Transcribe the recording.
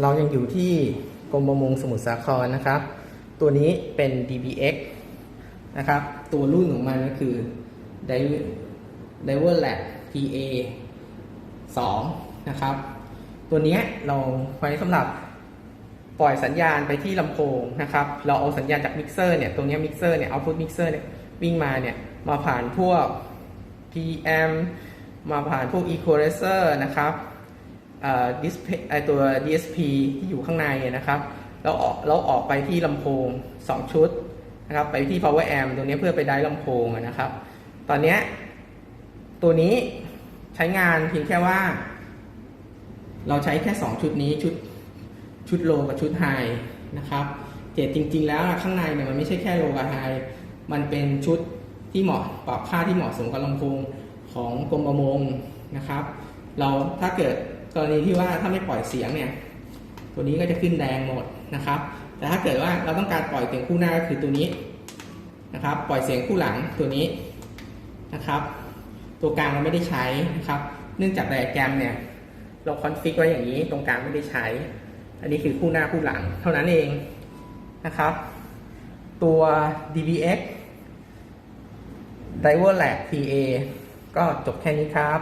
เรายังอยู่ที่กรมประมงสมุทรสาครนะครับ ตัวนี้เป็น DBX นะครับ ตัวรุ่นของมันก็คือ Diver Lab PA 2นะครับ ตัวนี้เราไว้สำหรับปล่อยสัญญาณไปที่ลำโพงนะครับ เราเอาสัญญาณจากมิกเซอร์เนี่ย ตรงนี้มิกเซอร์เนี่ย output mixer เนี่ยวิ่งมาเนี่ย มาผ่านพวก PM มาผ่านพวก equalizer นะครับ เอ่อ display ไอตัว DSP ที่อยู่ข้างในนะครับแล้วออกแล้วออกไปที่ลำโพง 2 ชุดนะครับไปที่ power amp ตรงนี้เพื่อไปได้ลำโพงนะครับ ตอนนี้ตัวนี้ใช้งานเพียงแค่ว่า เราใช้แค่ 2 ชุดนี้ชุดชุดโลกับชุดไฮนะครับเจตจริง ๆ แล้วข้างในเนี่ยมันไม่ใช่แค่โลกับไฮมันเป็นชุดที่เหมาะปรับค่าที่เหมาะสมกับลำโพงของกรมประมงนะครับ เราถ้าเกิด กรณีที่ว่าถ้าไม่ปล่อยเสียงเนี่ยตัวนี้ก็จะขึ้นแดงหมดนะครับ แต่ถ้าเกิดว่าเราต้องการปล่อยเสียงคู่หน้าก็คือตัวนี้นะครับ ปล่อยเสียงคู่หลังตัวนี้นะครับ ตัวกลางเราไม่ได้ใช้นะครับ เนื่องจากไดอะแกรมเนี่ยเราคอนฟิกไว้อย่างนี้ตรงกลางไม่ได้ใช้ อันนี้คือคู่หน้าคู่หลังเท่านั้นเองนะครับ ตัว DBX Diver Lab PA ก็จบแค่นี้ครับ